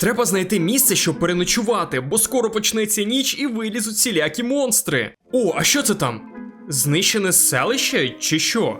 Треба знайти місце, щоб переночувати, бо скоро почнеться ніч і вилізуть всілякі монстри. О, а що це там? Знищене селище чи що?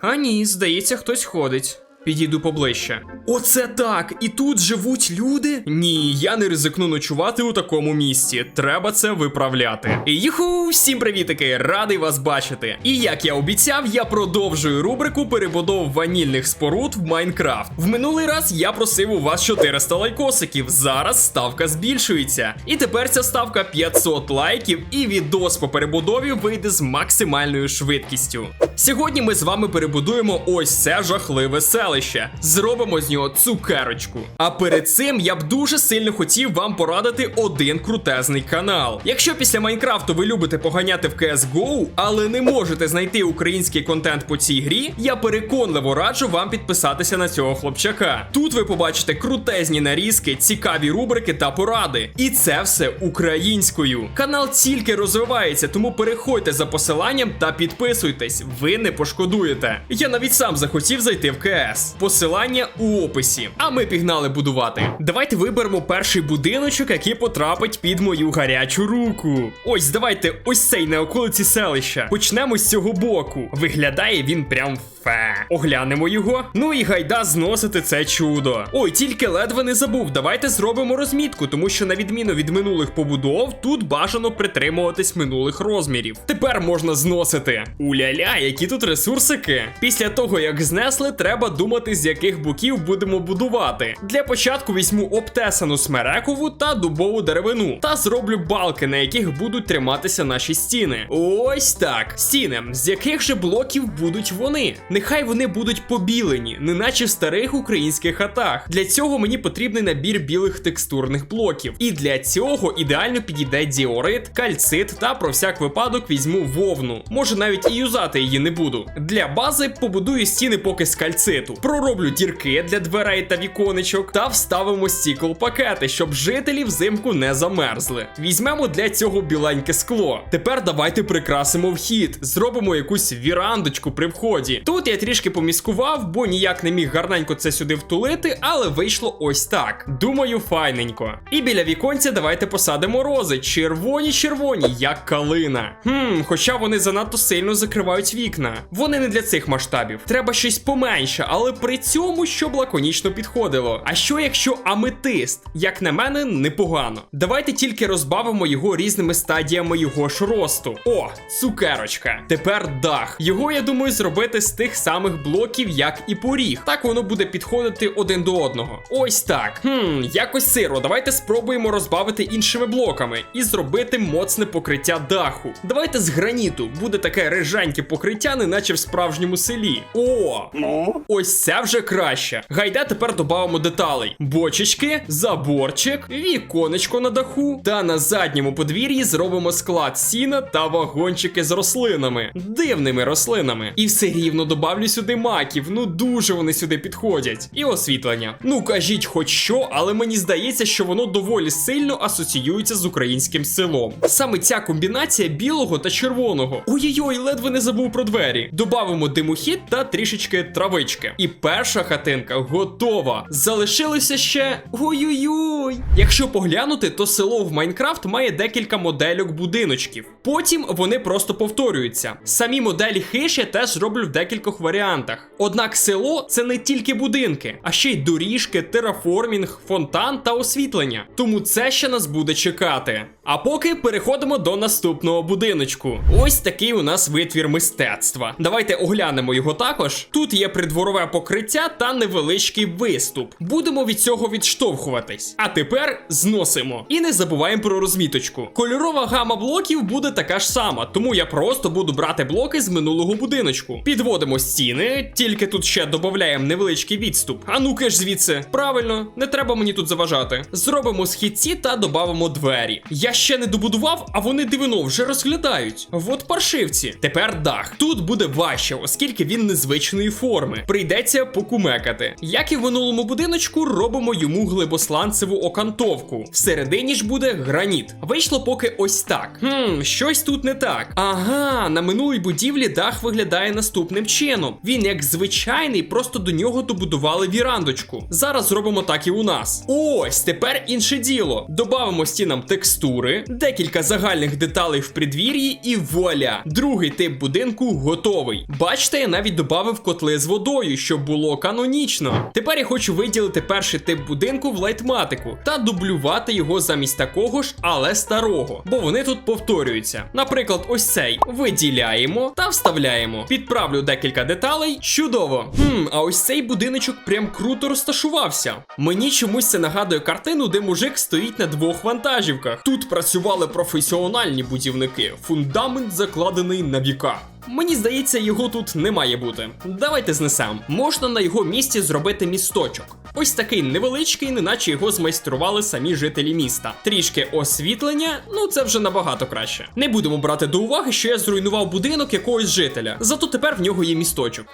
А ні, здається, хтось ходить. Підійду поближче. Оце так! І тут живуть люди? Ні, я не ризикну ночувати у такому місці. Треба це виправляти. Юху, всім привітики! Радий вас бачити. І як я обіцяв, я продовжую рубрику перебудов ванільних споруд в Майнкрафт. В минулий раз я просив у вас 400 лайкосиків. Зараз ставка збільшується. І тепер ця ставка 500 лайків, і відос по перебудові вийде з максимальною швидкістю. Сьогодні ми з вами перебудуємо ось це жахливе селище. Зробимо з нього цукерочку. А перед цим я б дуже сильно хотів вам порадити один крутезний канал. Якщо після Майнкрафту ви любите поганяти в CSGO, але не можете знайти український контент по цій грі, я переконливо раджу вам підписатися на цього хлопчака. Тут ви побачите крутезні нарізки, цікаві рубрики та поради. І це все українською. Канал тільки розвивається, тому переходьте за посиланням та підписуйтесь. Ви не пошкодуєте. Я навіть сам захотів зайти в КС. Посилання у описі. А ми пігнали будувати. Давайте виберемо перший будиночок, який потрапить під мою гарячу руку. Ось давайте ось цей на околиці селища. Почнемо з цього боку. Виглядає він прям фе. Оглянемо його. Ну і гайда зносити це чудо. Ой, тільки ледве не забув. Давайте зробимо розмітку, тому що на відміну від минулих побудов, тут бажано притримуватись минулих розмірів. Тепер можна зносити. Уля-ля, які тут ресурсики. Після того, як знесли, треба думати, з яких боків будемо будувати. Для початку візьму обтесану смерекову та дубову деревину. Та зроблю балки, на яких будуть триматися наші стіни. Ось так. Стіни, з яких же блоків будуть вони? Нехай вони будуть побілені, неначе в старих українських хатах. Для цього мені потрібний набір білих текстурних блоків. І для цього ідеально підійде діорит, кальцит та про всяк випадок візьму вовну. Може навіть і юзати її не буду. Для бази побудую стіни поки з кальциту. Пророблю дірки для дверей та віконечок та вставимо стікл пакети, щоб жителі взимку не замерзли. Візьмемо для цього біленьке скло. Тепер давайте прикрасимо вхід, зробимо якусь вірандочку при вході. Тут я трішки поміскував, бо ніяк не міг гарненько це сюди втулити, але вийшло ось так. Думаю, файненько. І біля віконця давайте посадимо рози. Червоні, червоні, як калина. Хм, хоча вони занадто сильно закривають вікна. Вони не для цих масштабів. Треба щось поменше, але при цьому щоб лаконічно підходило. А що якщо аметист? Як на мене, непогано. Давайте тільки розбавимо його різними стадіями його ж росту. О, цукерочка. Тепер дах. Його я думаю зробити з тих самих блоків, як і поріг. Так воно буде підходити один до одного. Ось так. Хм, якось сиро. Давайте спробуємо розбавити іншими блоками і зробити моцне покриття даху. Давайте з граніту. Буде таке рижаньке покриття, неначе в справжньому селі. О! Ось це вже краще. Гайда тепер додамо деталей: бочечки, заборчик, віконечко на даху. Та на задньому подвір'ї зробимо склад сіна та вагончики з рослинами, дивними рослинами. І все рівно добавлю сюди маків. Ну дуже вони сюди підходять. І освітлення. Ну кажіть, хоч що, але мені здається, що воно доволі сильно асоціюється з українським селом. Саме ця комбінація білого та червоного. Ой-ой-ой, ледве не забув про двері. Добавимо димохід та трішечки травички. І перша хатинка готова. Залишилося ще. Ой-ой-ой. Якщо поглянути, то село в Майнкрафт має декілька модельок будиночків. Потім вони просто повторюються. Самі моделі хиш я теж роблю в декількох варіантах. Однак село це не тільки будинки, а ще й доріжки, тераформінг, фонтан та освітлення. Тому це ще нас буде чекати. А поки переходимо до наступного будиночку. Ось такий у нас витвір мистецтва. Давайте оглянемо його також. Тут є придворове покриття та невеличкий виступ. Будемо від цього відштовхуватись. А тепер зносимо. І не забуваємо про розміточку. Кольорова гама блоків буде така ж сама, тому я просто буду брати блоки з минулого будиночку. Підводимо стіни, тільки тут ще додаємо невеличкий відступ. А ну-ка ж звідси. Правильно, не треба мені тут заважати. Зробимо східці та додамо двері. Я ще не добудував, а вони дивино вже розглядають. От паршивці. Тепер дах. Тут буде важче, оскільки він незвичної форми. Прийдеться покумекати. Як і в минулому будиночку, робимо йому глибосланцеву окантовку. Всередині ж буде граніт. Вийшло поки ось так. Хм, щось тут не так. Ага, на минулій будівлі дах виглядає наступним чином. Він як звичайний, просто до нього добудували вірандочку. Зараз зробимо так і у нас. Ось тепер інше діло. Добавимо стінам текстури, декілька загальних деталей в придвір'ї і вуаля. Другий тип будинку готовий. Бачите, я навіть додав котли з водою, щоб було канонічно. Тепер я хочу виділити перший тип будинку в лайтматику та дублювати його замість такого ж, але старого, бо вони тут повторюються. Наприклад, ось цей виділяємо та вставляємо. Підправлю декілька деталей. Чудово. Хм, а ось цей будиночок прям круто розташувався. Мені чомусь це нагадує картину, де мужик стоїть на двох вантажівках. Тут працювали професіональні будівники. Фундамент закладений на віка. Мені здається, його тут не має бути. Давайте знесемо. Можна на його місці зробити місточок. Ось такий невеличкий, неначе його змайстрували самі жителі міста. Трішки освітлення, ну це вже набагато краще. Не будемо брати до уваги, що я зруйнував будинок якогось жителя. Зато тепер в нього є місточок.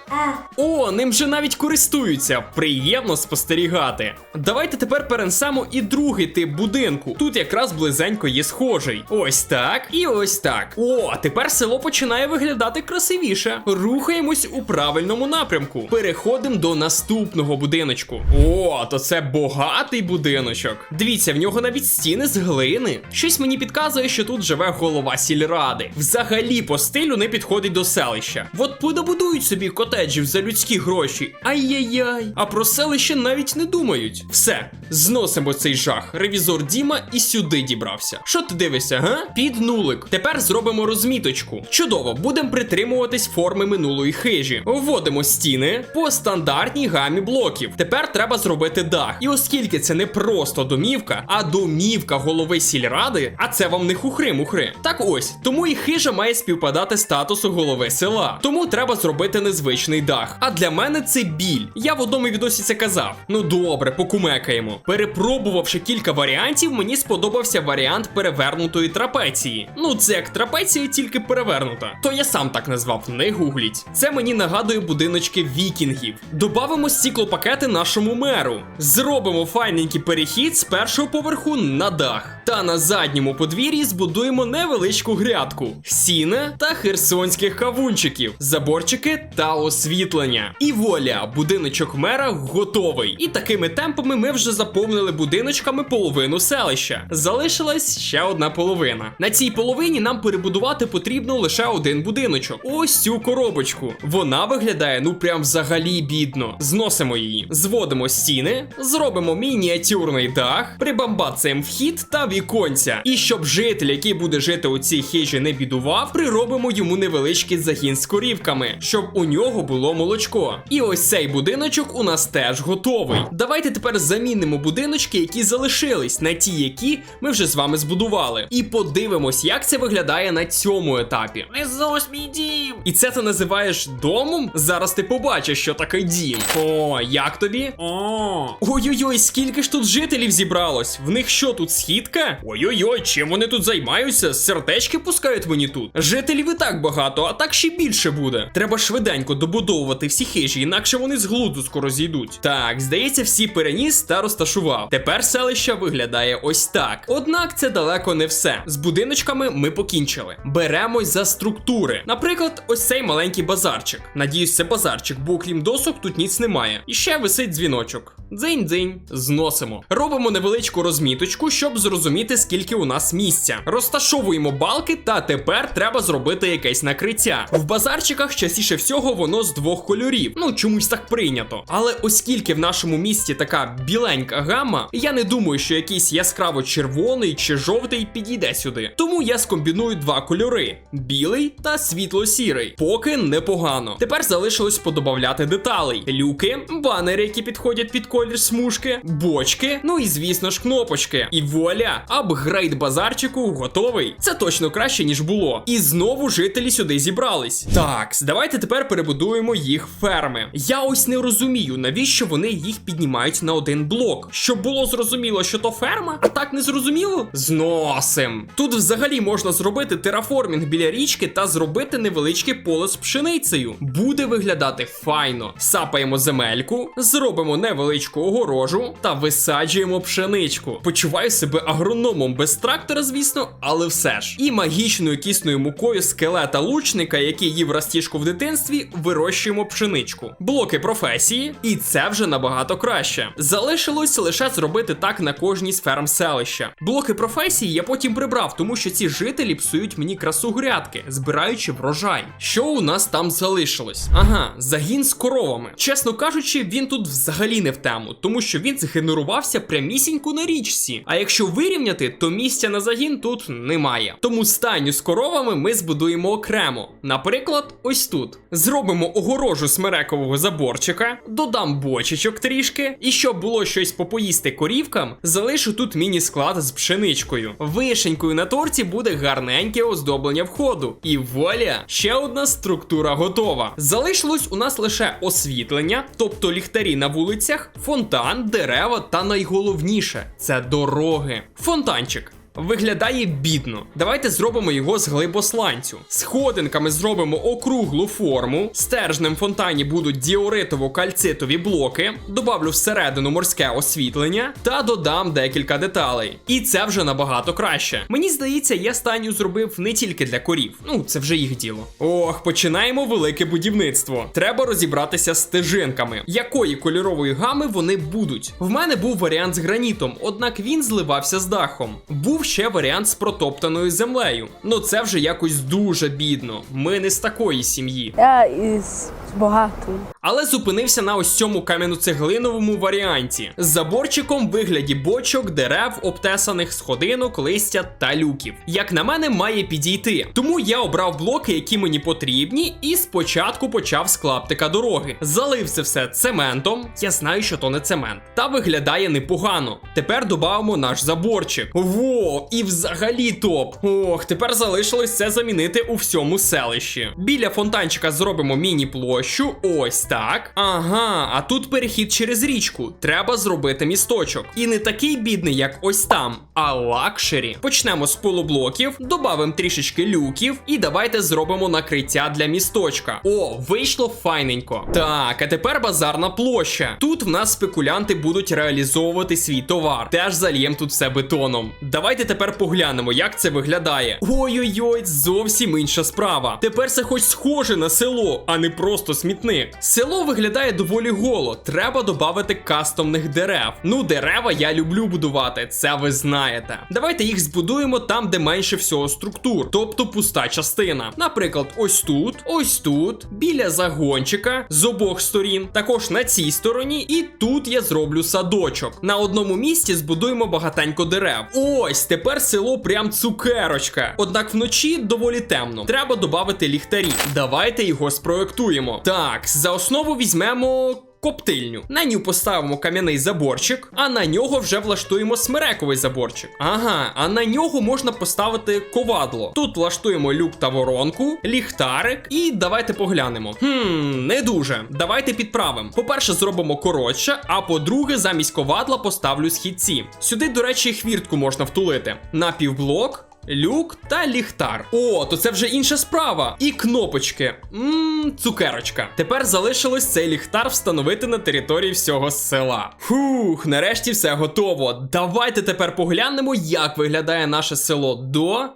О, ним вже навіть користуються. Приємно спостерігати. Давайте тепер перенесемо і другий тип будинку. Тут якраз близенько є схожий. Ось так і ось так. О, тепер село починає виглядати красивіше. Рухаємось у правильному напрямку. Переходимо до наступного будиночку. О, то це багатий будиночок. Дивіться, в нього навіть стіни з глини. Щось мені підказує, що тут живе голова сільради. Взагалі по стилю не підходить до селища. От подобудують собі котеджів за людські гроші. Ай-яй-яй. А про селище навіть не думають. Все, зносимо цей жах. Ревізор Діма і сюди дібрався. Що ти дивишся, га? Під нулик. Тепер зробимо розміточку. Чудово, будемо притримуватись форми минулої хижі. Вводимо стіни по стандартній гамі блоків. Тепер треба зробити дах. І оскільки це не просто домівка, а домівка голови сільради, а це вам не хухри-мухри. Так ось, тому і хижа має співпадати статусу голови села. Тому треба зробити незвичний дах. А для мене це біль. Я в одному відосі це казав. Ну добре, покумекаємо. Перепробувавши кілька варіантів, мені сподобався варіант перевернутої трапеції. Ну, це як трапеція, тільки перевернута. То я сам так назвав, не гугліть. Це мені нагадує будиночки вікінгів. Добавимо стіклопакети нашому меру. Зробимо файненький перехід з першого поверху на дах. Та на задньому подвір'ї збудуємо невеличку грядку, сіна та херсонських кавунчиків, заборчики та освітлення. І воля, будиночок мера готовий. І такими темпами ми вже заповнили будиночками половину селища. Залишилась ще одна половина. На цій половині нам перебудувати потрібно лише один будиночок. Ось цю коробочку. Вона виглядає ну прям взагалі бідно. Зносимо її, зводимо стіни, зробимо мініатюрний дах, прибамбацаємо вхід та віконця. І щоб житель, який буде жити у цій хижі, не бідував, приробимо йому невеличкий загін з корівками, щоб у нього було молочко. І ось цей будиночок у нас теж готовий. Давайте тепер замінимо будиночки, які залишились, на ті, які ми вже з вами збудували. І подивимось, як це виглядає на цьому етапі. Не зось мій дім. І це ти називаєш домом? Зараз ти побачиш, що таке дім. О, як тобі? О. Ой-ой-ой, скільки ж тут жителів зібралось? В них що тут східка? Ой-ой-ой, чим вони тут займаються? Сердечки пускають мені тут. Жителів і так багато, а так ще більше буде. Треба швиденько добудовувати всі хижі, інакше вони з глузду скоро зійдуть. Так, здається, всі переніс та розташував. Тепер селище виглядає ось так. Однак це далеко не все. З будиночками ми покінчили. Беремось за структури. Наприклад, ось цей маленький базарчик. Надіюсь, це базарчик, бо окрім досок тут ніц немає. І ще висить дзвіночок. Дзинь-дзинь, зносимо. Робимо невеличку розміточку, щоб зрозуміти, скільки у нас місця. Розташовуємо балки, та тепер треба зробити якесь накриття. В базарчиках частіше всього воно з двох кольорів. Ну чомусь так прийнято. Але оскільки в нашому місті така біленька гамма, я не думаю, що якийсь яскраво червоний чи жовтий підійде сюди. Тому я скомбіную два кольори: білий та світло-сірий. Поки непогано. Тепер залишилось подобавляти деталей: люки, банери, які підходять під колір смужки, бочки, ну і звісно ж кнопочки. І вуаля, апгрейд базарчику готовий. Це точно краще, ніж було. І знову жителі сюди зібрались. Так, давайте тепер перебудуємо їх ферми. Я ось не розумію, навіщо вони їх піднімають на один блок. Щоб було зрозуміло, що то ферма, а так не зрозуміло? Зносим. Тут взагалі можна зробити тераформінг біля річки та зробити невеличке поле з пшеницею. Буде виглядати файно. Сапаємо земельку, зробимо невеличку огорожу та висаджуємо пшеничку. Почуваю себе агрономом без трактора, звісно, але все ж. І магічною кисною мукою скелета лучника, який їв растіжку в дитинстві, вирощуємо пшеничку. Блоки професії, і це вже набагато краще. Залишилось лише зробити так на кожній з ферм селища. Блоки професії я потім прибрав, тому що ці жителі псують мені красу грядки, збираючи врожай. Що у нас там залишилось? Ага, загін з коровами. Чесно кажучи, він тут взагалі не в тему, тому що він згенерувався прямісінько на річці. А якщо вирівняти, то місця на загін тут немає. Тому стайню з коровами ми збудуємо окремо. Наприклад, ось тут. Зробимо огорожу смерекового заборчика, додам бочечок трішки, і щоб було щось попоїсти корівкам, залишу тут міні-склад з пшеничкою. Вишенькою на торті буде гарненьке оздоблення входу. І воля, ще одна структура готова. Залишилось у нас лише освітлення, тобто ліхтарі на вулицях, фонтан, дерева та найголовніше це дороги. Фонтанчик. Виглядає бідно. Давайте зробимо його з глибосланцю. Сходинками зробимо округлу форму. Стержнем фонтані будуть діоритово-кальцитові блоки. Добавлю всередину морське освітлення та додам декілька деталей. І це вже набагато краще. Мені здається, я стайню зробив не тільки для корів. Ну, це вже їх діло. Ох, починаємо велике будівництво. Треба розібратися з стежинками. Якої кольорової гами вони будуть? В мене був варіант з гранітом, однак він зливався з дахом. Був ще варіант з протоптаною землею. Ну це вже якось дуже бідно. Ми не з такої сім'ї. Я із багатої. Але зупинився на ось цьому кам'яно-цеглиновому варіанті з заборчиком в вигляді бочок, дерев, обтесаних сходинок, листя та люків. Як на мене, має підійти. Тому я обрав блоки, які мені потрібні, і спочатку почав з клаптика дороги. Залив це все цементом. Я знаю, що то не цемент. Та виглядає непогано. Тепер додамо наш заборчик. Во, і взагалі топ. Ох, тепер залишилось це замінити у всьому селищі. Біля фонтанчика зробимо міні-площу. Ось так. Ага, а тут перехід через річку. Треба зробити місточок. І не такий бідний, як ось там, а лакшері. Почнемо з полублоків, добавимо трішечки люків, і давайте зробимо накриття для місточка. О, вийшло файненько. Так, а тепер базарна площа. Тут в нас спекулянти будуть реалізовувати свій товар. Теж зальєм тут все бетоном. Давайте тепер поглянемо, як це виглядає. Ой-ой-ой, зовсім інша справа. Тепер це хоч схоже на село, а не просто смітник. Село виглядає доволі голо. Треба додати кастомних дерев. Ну, дерева я люблю будувати, це ви знаєте. Давайте їх збудуємо там, де менше всього структур, тобто пуста частина. Наприклад, ось тут, ось тут, біля загончика з обох сторін, також на цій стороні, і тут я зроблю садочок. На одному місці збудуємо багатенько дерев. Ось тепер село прям цукерочка. Однак вночі доволі темно. Треба додати ліхтарі. Давайте його спроектуємо. Так, за основу візьмемо. Коптильню. На нього поставимо кам'яний заборчик, а на нього вже влаштуємо смерековий заборчик. Ага, а на нього можна поставити ковадло. Тут влаштуємо люк та воронку, ліхтарик, і давайте поглянемо. Хм, не дуже. Давайте підправимо. По-перше, зробимо коротше, а по-друге, замість ковадла поставлю східці. Сюди, до речі, хвіртку можна втулити. На півблок. Люк та ліхтар. О, то це вже інша справа. І кнопочки. Ммм, цукерочка. Тепер залишилось цей ліхтар встановити на території всього села. Фух, нарешті все готово. Давайте тепер поглянемо, як виглядає наше село до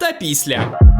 та після.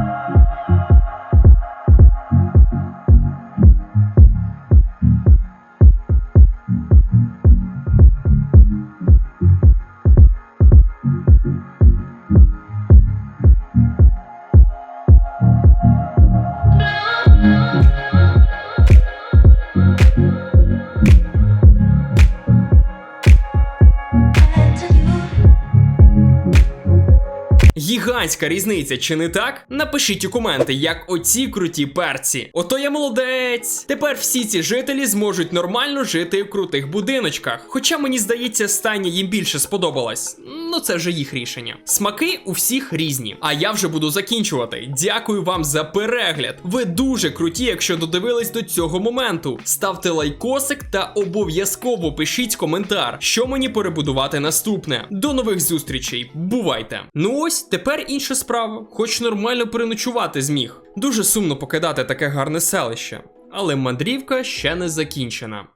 Гігантська різниця, чи не так? Напишіть у коменти, як оці круті перці. Ото я молодець. Тепер всі ці жителі зможуть нормально жити в крутих будиночках. Хоча мені здається, стання їм більше сподобалась. Ну це вже їх рішення. Смаки у всіх різні. А я вже буду закінчувати. Дякую вам за перегляд. Ви дуже круті, якщо додивились до цього моменту. Ставте лайкосик та обов'язково пишіть коментар, що мені перебудувати наступне. До нових зустрічей. Бувайте! Ну ось тепер інша справа. Хоч нормально переночувати зміг. Дуже сумно покидати таке гарне селище, але мандрівка ще не закінчена.